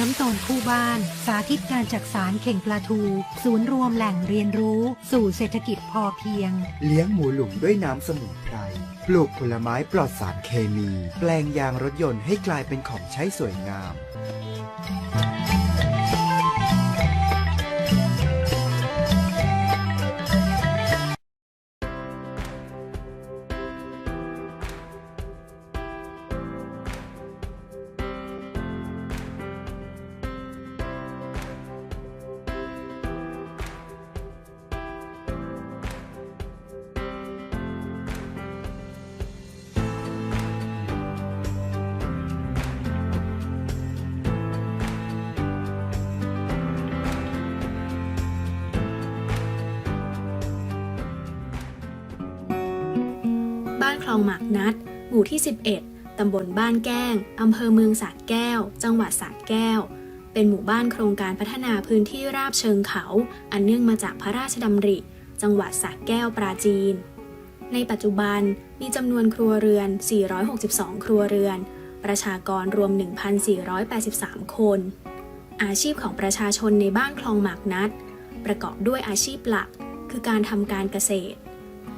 น้ำตนคู่บ้าน สาธิตการจักสารเข่งปลาทู ศูนย์รวมแหล่งเรียนรู้ สู่เศรษฐกิจพอเพียง เลี้ยงหมูหลุมด้วยน้ำสมุนไพรปลูกผลไม้ปลอดสารเคมี แปลงยางรถยนต์ให้กลายเป็นของใช้สวยงามานคลองหมากนัด หมู่ที่ 11 ตำบลบ้านแก้ง อำเภอเมืองสระแก้ว จังหวัดสระแก้ว เป็นหมู่บ้านโครงการพัฒนาพื้นที่ราบเชิงเขา อันเนื่องมาจากพระราชดำริ จังหวัดสระแก้วปราจีน ในปัจจุบันมีจำนวนครัวเรือน 462 ครัวเรือน ประชากรรวม 1,483 คน อาชีพของประชาชนในบ้านคลองหมากนัด ประกอบด้วยอาชีพหลัก คือการทำการเกษตร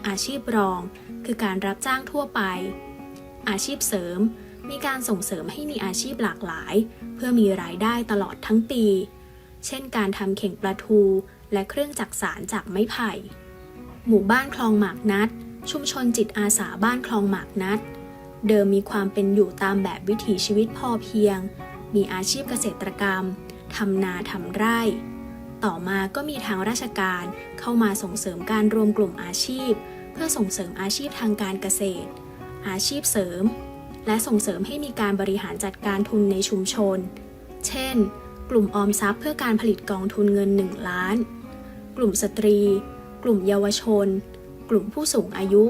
อาชีพรอง คือการรับจ้างทั่วไป อาชีพเสริม มีการส่งเสริมให้มีอาชีพหลากหลาย เพื่อมีรายได้ตลอดทั้งปี เช่นการทำเข่งปลาทู และเครื่องจักสารจากไม้ไผ่ หมู่บ้านคลองหมากนัด ชุมชนจิตอาสาบ้านคลองหมากนัด เดิมมีความเป็นอยู่ตามแบบวิถีชีวิตพอเพียง มีอาชีพเกษตรกรรมทำนาทำไร่ต่อมาก็มีทางราชการเข้ามาส่งเสริมการรวมกลุ่มอาชีพ พื่อส่งเสริมอาชีพทางการเกษตร อาชีพเสริม และส่งเสริมให้มีการบริหารจัดการทุนในชุมชน เช่น กลุ่มออมทรัพย์เพื่อการผลิตกองทุนเงิน 1 ล้าน กลุ่มสตรี กลุ่มเยาวชน กลุ่มผู้สูงอายุ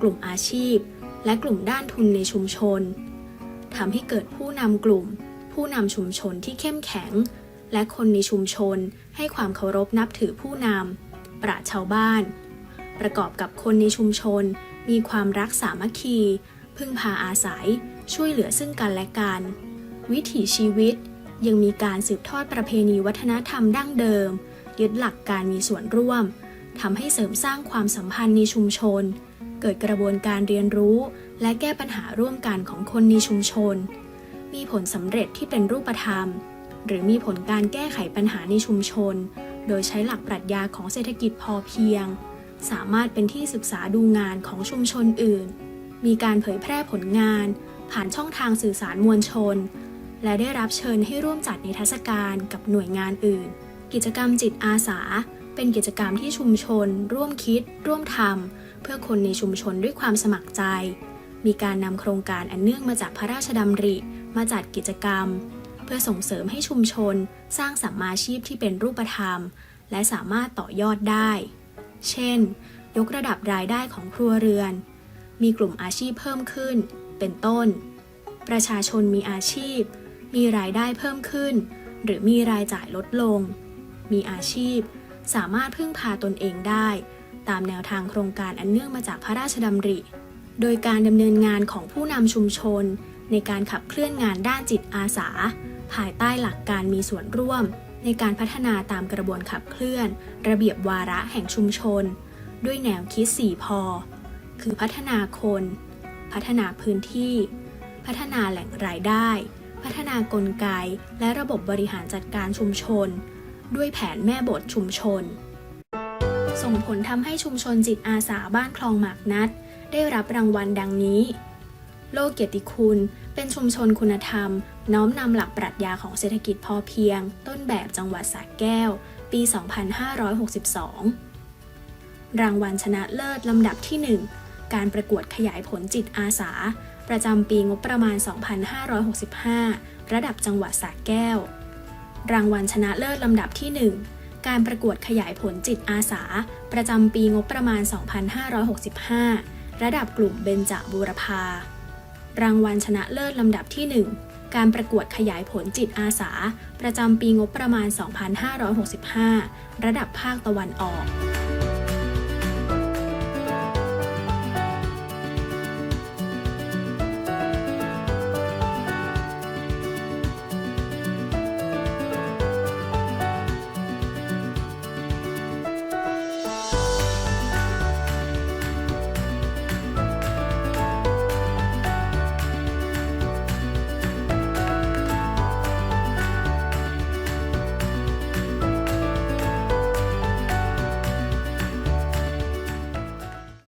กลุ่มอาชีพ และกลุ่มด้านทุนในชุมชนทำให้เกิดผู้นำกลุ่ม ผู้นำชุมชนที่เข้มแข็ง และคนในชุมชนให้ความเคารพนับถือผู้นำปราชชาวบ้าน ประกอบกับคนในชุมชน มีความรักสามัคคี พึ่งพาอาศัย ช่วยเหลือซึ่งกันและกัน วิถีชีวิตยังมีการสืบทอดประเพณีวัฒนธรรมดั้งเดิม ยึดหลักการมีส่วนร่วมทำให้เสริมสร้างความสัมพันธ์ในชุมชน เกิดกระบวนการเรียนรู้ และแก้ปัญหาร่วมกันของคนในชุมชน มีผลสำเร็จที่เป็นรูปธรรม หรือมีผลการแก้ไขปัญหาในชุมชน โดยใช้หลักปรัชญาของเศรษฐกิจพอเพียง สามารถเป็นที่ศึกษาดูงานของชุมชนอื่น มีการเผยแพร่ผลงาน ผ่านช่องทางสื่อสารมวลชน และได้รับเชิญให้ร่วมจัดนิทรรศการกับหน่วยงานอื่น กิจกรรมจิตอาสา เป็นกิจกรรมที่ชุมชน ร่วมคิด ร่วมทำเพื่อคนในชุมชนด้วยความสมัครใจ มีการนำโครงการอันเนื่องมาจากพระราชดำริ มาจัดกิจกรรม เพื่อส่งเสริมให้ชุมชน สร้างสัมมาชีพที่เป็นรูปธรรม และสามารถต่อยอดได้ เช่น ยกระดับรายได้ของครัวเรือน มีกลุ่มอาชีพเพิ่มขึ้น เป็นต้น ประชาชนมีอาชีพ มีรายได้เพิ่มขึ้น หรือมีรายจ่ายลดลง มีอาชีพ สามารถพึ่งพาตนเองได้ ตามแนวทางโครงการอันเนื่องมาจากพระราชดำริ โดยการดำเนินงานของผู้นำชุมชน ในการขับเคลื่อนงานด้านจิตอาสา ภายใต้หลักการมีส่วนร่วม ในการพัฒนาตามกระบวนขับเคลื่อน ระเบียบวาระแห่งชุมชน ด้วยแนวคิด 4 พอ คือพัฒนาคน พัฒนาพื้นที่ พัฒนาแหล่งรายได้ พัฒนากลไก และระบบบริหารจัดการชุมชน ด้วยแผนแม่บทชุมชน ส่งผลทำให้ชุมชนจิตอาสาบ้านคลองหมากนัด ได้รับรางวัลดังนี้ โลกเกียรติคุณ เป็นชุมชนคุณธรรม น้อมนำหลักปรัชญาของเศรษฐกิจพอเพียง ต้นแบบจังหวัดสระแก้ว ปี 2562 รางวัลชนะเลิศลำดับที่ 1 การประกวดขยายผลจิตอาสา ประจำปีงบประมาณ 2565 ระดับจังหวัดสระแก้ว รางวัลชนะเลิศลำดับที่ 1 การประกวดขยายผลจิตอาสา ประจำปีงบประมาณ 2565 ระดับกลุ่มเบญจบูรพา รางวัลชนะเลิศลำดับที่ 1 การประกวดขยายผลจิตอาสา ประจำปีงบประมาณ 2565 ระดับภาคตะวันออก